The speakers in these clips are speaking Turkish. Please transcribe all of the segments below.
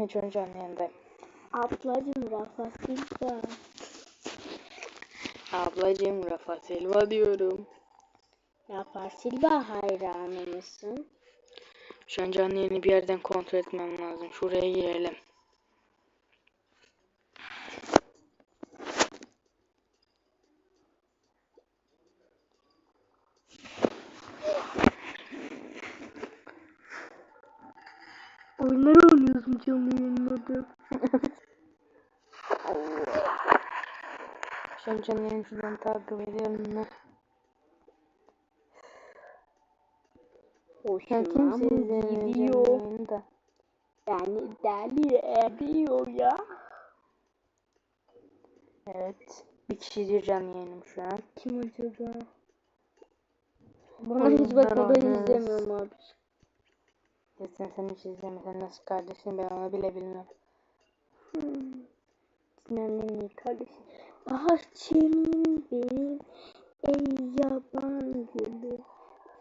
Hiç önce yayındayım. Ablacım Rafa Silva. Ablacığım Rafa Silva diyorum. Rafa Silva hayranı mısın? Şu an canlı bir yerden kontrol etmem lazım. Şuraya girelim. Oyunlar oynuyorsun canlı yayınladı. Şu an canlı yayını şuradan takip ediyorum ben. Ya Hoşuma kimse mı izlemiyor gidiyor? Yani deli ediyor ya. Evet. Bir kişi izliyor canlı yayınım şu an. Kim acaba? Bana Oyunlar hiç bakma ben oynuyoruz. izlemiyorum abi. Ya sen hiç izlemesen nasıl kardeşim ben onu bile bilmem. Hmm. İyi kardeşim. Bahçemin benim ey yaban gülü.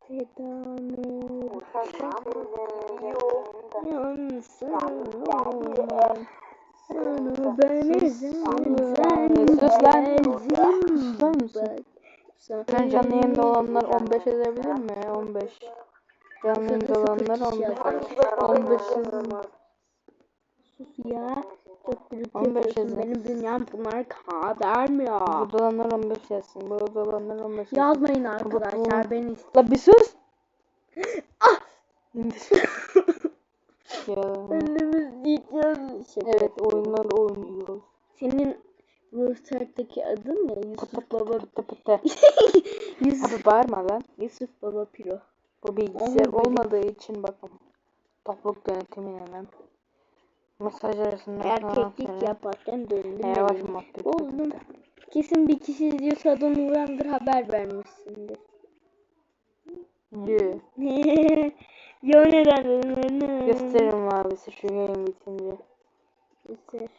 Fedanur. Yansın oğlum. Sana ben ezerim. Sen Sus lan. gelsin Susar mısın? bak. Sana Sen canlı yayında olanlar 15 edebilir mi? 15. Canlı yayında olanlar 15. 15 yazın. Sus ya. Çok gürültü 15 yapıyorsun. yazın. Benim dünyam bunlar kadar mı ya? Burada olanlar 15 yazsın. Burada olanlar 15 yazsın. Yazmayın arkadaşlar beni La bir sus. Ah! ya. Önümüz diyeceğiz. Şaka Evet oyunlar oynuyoruz. Senin Roster'daki adın ne? Yusuf Baba. Yusuf, Abi bağırma lan. Yusuf Baba Piro. Bu bilgisayar olmadığı için bakın. Topluluk yönetimine lan. Mesaj arasında Erkeklik yaparken döndüm. Yavaş muhabbet. Oğlum kesin bir kişi izliyorsa adamı uyandır haber vermişsindir. Yürü. Yo neden? Gösteririm abisi şu yayın bitince. Göster.